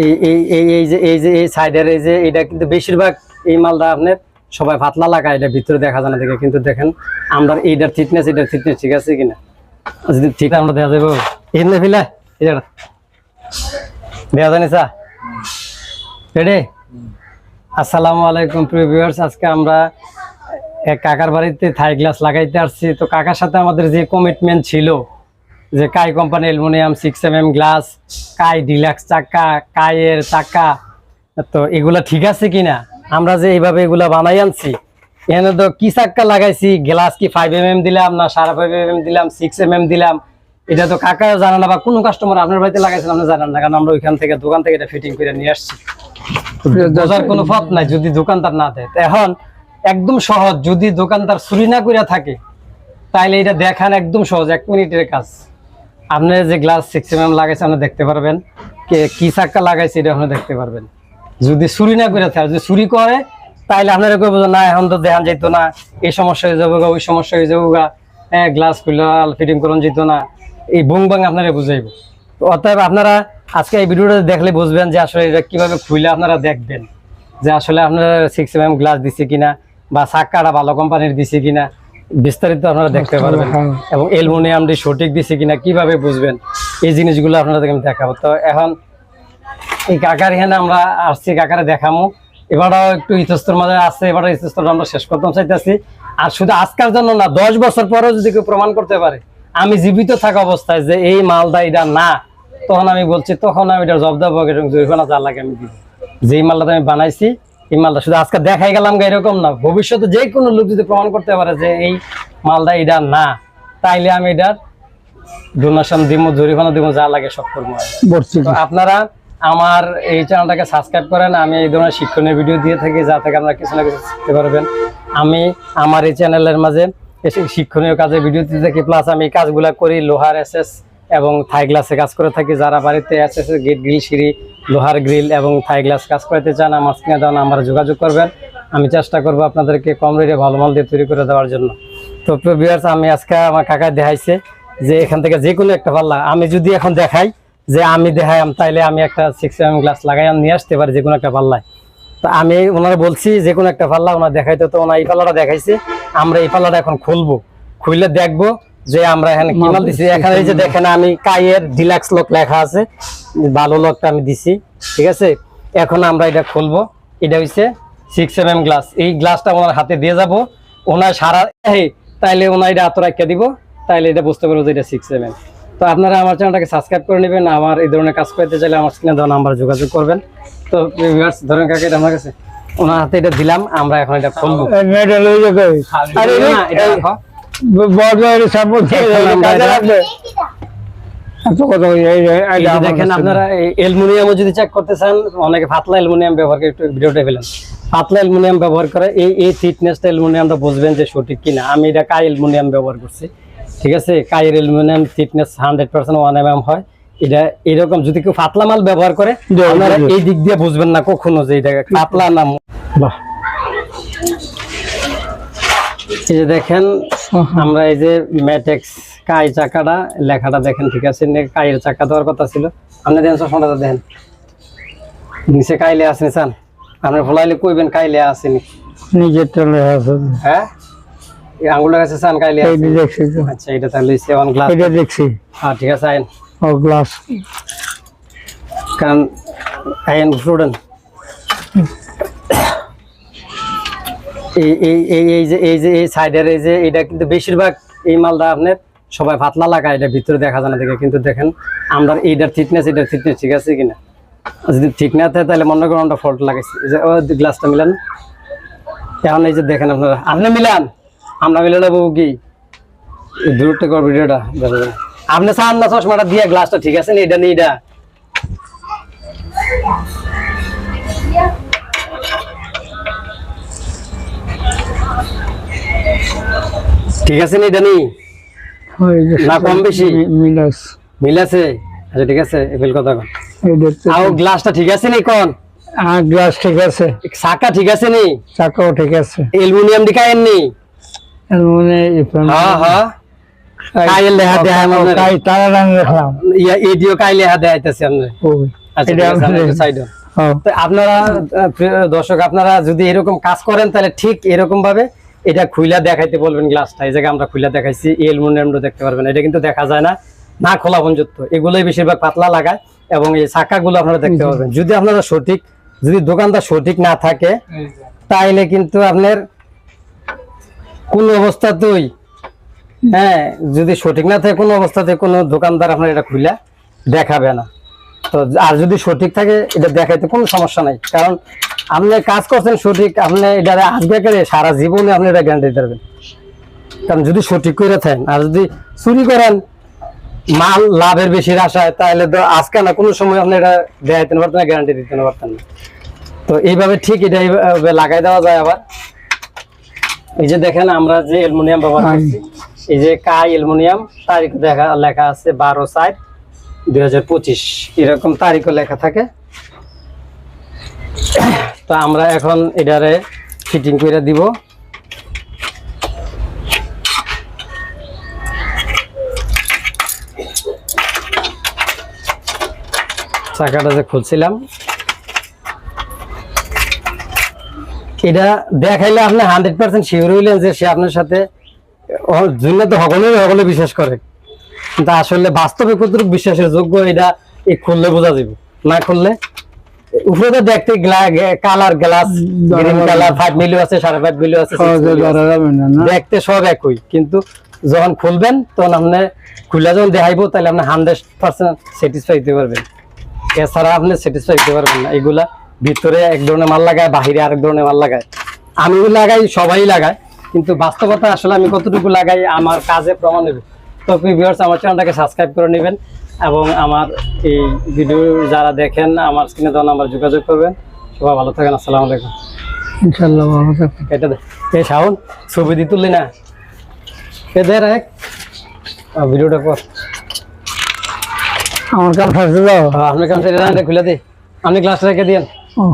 এই এই এই যে এই যে, এই সাইডের এই যে এটা কিন্তু বেশিরভাগ এই মালটা আপনার সবাই পাতলা লাগায়, এটা ভিতরে দেখা যায় না দেখে। কিন্তু দেখেন আমরা এইটার থিকনেস এটার থিকনেস ঠিক আছে কিনা? যদি ঠিক আমরা দেখা যাব এখানে ফিলে জায়গাটা দেখা জানি স্যার? রেডি আসসালামু আলাইকুম, প্রিয় ভিউয়ার্স আজকে আমরা কাকার বাড়িতে থাই গ্লাস লাগাইতে আসছি। তো কাকার সাথে আমাদের যে কমিটমেন্ট ছিল যে কাই company aluminium six M M glass কাই ডিলাক্স চাকা, কাইয়ের চাকা, তো এগুলা ঠিক আছে কিনা? আমরা যে এইভাবে এগুলা বানাই আনছি, এখানে তো কি চাক্কা লাগাইছি? গ্লাস কি ফাইভ এম এম দিলাম না সাড়ে ফাইভ এম এম দিলাম সিক্স এম এম দিলাম? এটা তো কাকাও জানা না বা কোনো কাস্টমার আপনার বাড়িতে লাগাইছেন, আপনি জানেন না, কারণ আমরা ওইখান থেকে দোকান থেকে এটা ফিটিং করে নিয়ে আসছি। বোঝার কোনো পথ নাই যদি দোকানদার না দেয়। এখন একদম সহজ, যদি দোকানদার চুরি না করে থাকে, তাইলে এটা দেখান একদম সহজ, এক মিনিটের কাজ। আপনি যে গ্লাস সিক্স এম লাগাইছে, আপনি দেখতে পারবেন। কে, কি চাক্কা লাগাইছে, এটা আপনি দেখতে পারবেন। যদি চুরি না করে থাকে, যদি চুরি করে তাহলে আপনারা কই বোঝেন না, এখন তো দেখান যেত না। এই সমস্যা হয়ে যাব ওই সমস্যা হয়ে যাব গা। হ্যাঁ গ্লাস খুলে ফিটিং করুন যেত না। এই বুং বাং আপনারা বুঝাইব। অতএব আপনারা আজকে এই ভিডিওটা দেখলে বুঝবেন যে আসলে এটা কীভাবে খুলে আপনারা দেখবেন। যে আসলে আপনারা সিক্স এম গ্লাস দিছে কিনা, বা চাক্কাটা ভালো কোম্পানির দিছে কিনা। বিস্তারিত আপনারা দেখতে পারবেন। এবং অ্যালুমিনিয়ামটি সঠিক দিছে কিনা কীভাবে বুঝবেন? এই জিনিসগুলো আপনাদের আমি দেখাবো। তো এখন এই কাকার এখানে আমরা আসছি কাকারে দেখামো। এবারও একটু ইতস্তর মাঝে আসছে এবার ইতস্তর আমরা শেষ করতে চাইতেছি। আর শুধু আজকার জন্য না দশ বছর পরেও যদি কেউ প্রমাণ করতে পারে আমি জীবিত থাকা অবস্থায় যে এই মালদা এটা না তখন আমি বলছি তখন আমি এটা জব্দ এবং জরিমানা যা লাগে আমি দিব। যেই মালটা আমি বানাইছি এই মালটা শুধু আজকে দেখাই গেলাম গা এরকম না। ভবিষ্যতে যে কোনো লোক যদি প্রমাণ করতে পারে যে এই মালটা এটা না তাইলে আমি এটার ডোনেশন দিব জরিমানা দিব যা লাগে সব করব। আপনারা আমার এই চ্যানেলটাকে সাবস্ক্রাইব করেন আমি এই ধরনের শিক্ষণীয় ভিডিও দিয়ে থাকি যা থেকে আপনারা কিছু না কিছু শিখতে পারবেন। আমি আমার এই চ্যানেলের মাঝে শিক্ষণীয় কাজে ভিডিও দিতে থাকি প্লাস আমি এই কাজগুলা করি লোহার এসএস এবং থাই গ্লাসে কাজ করে থাকি। যারা বাড়িতে এসএস গেট গ্রিল সিঁড়ি, লোহার গ্রিল এবং থাই গ্লাস কাজ করতে চান, আমার স্ক্রিনে দেওয়া নাম্বার যোগাযোগ করবেন। আমি চেষ্টা করব আপনাদেরকে কম রেটে ভালো মাল দিয়ে তৈরি করে দেওয়ার জন্য। তো ভিউয়ার্স আমি আজকে আমার কাকা দেখাইছে যে এখান থেকে যে কোনো একটা পাল্লা আমি যদি এখন দেখাই যে আমি দেখাইম তাইলে আমি একটা সিক্স এম গ্লাস লাগাই নিয়ে আসতে পারি যে কোনো একটা পাল্লায়। তো আমি ওনারা বলছি যে কোনো একটা পাল্লা ওনার দেখাইতে, তো ওনার এই পাল্লাটা দেখাইছে। আমরা এই পাল্লাটা এখন খুলবো। খুললে দেখব যে আমরা এখানে কি মাল দিছি? এখানে এই যে দেখেন আমি কাইয়ের ডিলাক্স লোক লেখা আছে ভালো লোকটা আমি দিছি ঠিক আছে? এখন আমরা এটা খুলবো। এটা হচ্ছে সিক্স এম গ্লাস এই গ্লাসটা ওনার হাতে দিয়ে যাব। ওনার সারা তাইলে ওনার এটা হাত রাখিয়ে দিব। তাইলে এটা বুঝতে পারব যে এটা সিক্স এম তো আপনারা আমার চ্যানেলটাকে সাবস্ক্রাইব করে নেবেন আমার এই ধরনের কাজ করতে চাইলে আমার স্ক্রিনে দেওয়া নাম্বার যোগাযোগ করবেন। তো ধরেন কাকে এটা আমার কাছে। ওনার হাতে এটা দিলাম আমরা এখন এটা খুলবো। ওই এই এই- এই এই দেখেন আপনারা অ্যালুমিনিয়ামও যদি চেক করতে চান অনেকে পাতলা অ্যালুমিনিয়াম ব্যবহার করে একটু ভিডিওটা ফেলেন। পাতলা অ্যালুমিনিয়াম ব্যবহার করে এই এই থিকনেসটা অ্যালুমিনিয়ামটা বুঝবেন যে সঠিক কিনা। আমি এটা কাই অ্যালুমিনিয়াম ব্যবহার করছি ঠিক আছে? Aluminium thickness hundred percent one M হয়। এটা এরকম যদি কেউ পাতলা মাল ব্যবহার করে আপনারা। এই দিক দিয়ে বুঝবেন না কখনো যে এটা পাতলা না বাহ। এই যে দেখেন আমরা এই যে ম্যাটেক্স কাই চাকাটা লেখাটা দেখেন ঠিক আছে? নে কাইয়ের চাকা দেওয়ার কথা ছিল। আপনি দেন চশমাটা দেখেন নিচে কাইলে আসেনি চান আপনি ফলাইলে কইবেন কাইলে আসেনি নিজের চলে আছে। হ্যাঁ? এই আঙ্গুলের কাছে চান কাইলে আচ্ছা এটা তাহলে সেভেন গ্লাস এটা দেখছি। হ্যাঁ ঠিক আছে আইন। ও গ্লাস কারণ আইন স্টুডেন্ট এই এই এই যে এই যে, এই সাইডের এই যে এটা কিন্তু বেশিরভাগ এই মালটা আপনার সবাই পাতলা লাগায়, এটা ভিতরে দেখা যায় না দেখে। কিন্তু দেখেন, আমরা এইটার থিকনেস এটার থিকনেস ঠিক আছে কিনা? যদি ঠিক না থাকে, তাহলে মনে করেন আমরা ফল্ট লাগাইছি। ও গ্লাসটা মিলান। এখন এই যে দেখেন আপনারা, আপনি মিলান? আমরা মিলানো বউ কি? দূরটা কর ভিডিওটা আপনি চান না চশমাটা দিয়ে গ্লাসটা ঠিক আছে না এটা নিয়ে এটা ঠিক আছে নি ওই না কম বেশি? মিলাস মিল আছে। আচ্ছা ঠিক আছে এফেল কথা কন। এই দেখতে আও গ্লাসটা ঠিক আছে নি কোন? আর গ্লাস ঠিক আছে। সাকা ঠিক আছে নি? চাকাও ঠিক আছে। অ্যালুমিনিয়াম দি কায়েন নি মানে ইফরান হ্যাঁ হ্যাঁ কাইয়ের লেহা দেহা মনে কাই তারা রং রাখলাম ইয়া এডিও কাই লেহা দেখাইতেছে আপনি ওই আচ্ছা। হ্যাঁ। তো আপনারা দর্শক আপনারা যদি এরকম কাজ করেন তাহলে ঠিক এরকম ভাবে এটা খুইলা দেখাইতে বলবেন গ্লাসটা এই জায়গায় আমরা খুইলা দেখাইছি এলমুনিয়ামটা দেখতে পারবেন এটা কিন্তু দেখা যায় না না খোলা পর্যন্ত এগুলোই বেশিরভাগ পাতলা লাগায় এবং এই চাকাগুলো আপনারা দেখতে পারবেন। যদি আপনারা সঠিক যদি দোকানদার সঠিক না থাকে তাইলে কিন্তু আপনার কোন অবস্থাতেই হ্যাঁ যদি সঠিক না থাকে কোনো অবস্থাতে কোনো দোকানদার আপনার এটা খুলে দেখাবে না। তো আর যদি সঠিক থাকে এটা দেখাইতে কোনো সমস্যা নাই। কারণ আপনি কাজ করছেন সঠিক আপনি এটা আসবে করে সারা জীবনে আপনি এটা গ্যারান্টি দিতে কারণ যদি সঠিক করে থাকেন আর যদি চুরি করেন মাল লাভের বেশি আশায় তাহলে তো আজকে না কোনো সময় আপনি এটা দেখাইতে পারতেন না গ্যারান্টি দিতে পারতেন না। তো এইভাবে ঠিক এটা এইভাবে লাগাই দেওয়া যায় আবার। এই যে দেখেন আমরা যে অ্যালুমিনিয়াম ব্যবহার করছি এই যে কাই অ্যালুমিনিয়াম তারিখ দেখা লেখা আছে বারো সাত দুই হাজার পঁচিশ, এরকম তারিখও লেখা থাকে। তো আমরা এখন এটারে ফিটিং করে দিব। চাকাটা যে খুলছিলাম। এটা দেখাইলে আপনি হান্ড্রেড পার্সেন্ট শিওর হইলেন যে সে আপনার সাথে জন্য তো সকলে সকলে বিশ্বাস করে। কিন্তু আসলে বাস্তবে কতটুকু বিশ্বাসের যোগ্য এটা এই খুললে বোঝা যাবে। না খুললে উপরে তো দেখতে colour glass green colour five মিলিও আছে সাড়ে ফাইভ মিলিও আছে দেখতে সব একই। কিন্তু যখন খুলবেন তখন আপনি খুলে যখন দেখাইবো তাহলে আপনি হান্ড্রেড পার্সেন্ট স্যাটিসফাই দিতে পারবেন। এছাড়া আপনি স্যাটিসফাই দিতে পারবেন না। এগুলা ভিতরে এক ধরনের মাল লাগায় বাহিরে আরেক ধরনের মাল লাগায়। আমি লাগাই সবাই লাগায়। কিন্তু বাস্তবতা আসলে আমি কতটুকু লাগাই আমার কাজে প্রমাণ দেবে। তো ভিউয়ার্স আমার চ্যানেলটাকে সাবস্ক্রাইব করে নেবেন এবং আমার এই ভিডিও যারা দেখেন আমার স্ক্রিনে দেওয়া নাম্বার যোগাযোগ করবেন। সবাই ভালো থাকেন আসসালামু আলাইকুম। ইনশাল্লাহ ভালো থাকবে কেটে দে এ ছবি দি তুললি না? কে দে আহ, ভিডিওটা কর। আমার কাছে আসতে দাও। আহ, আপনি কাম সেটা খুলে দি। আপনি গ্লাসটা রেখে দিয়েন। ও।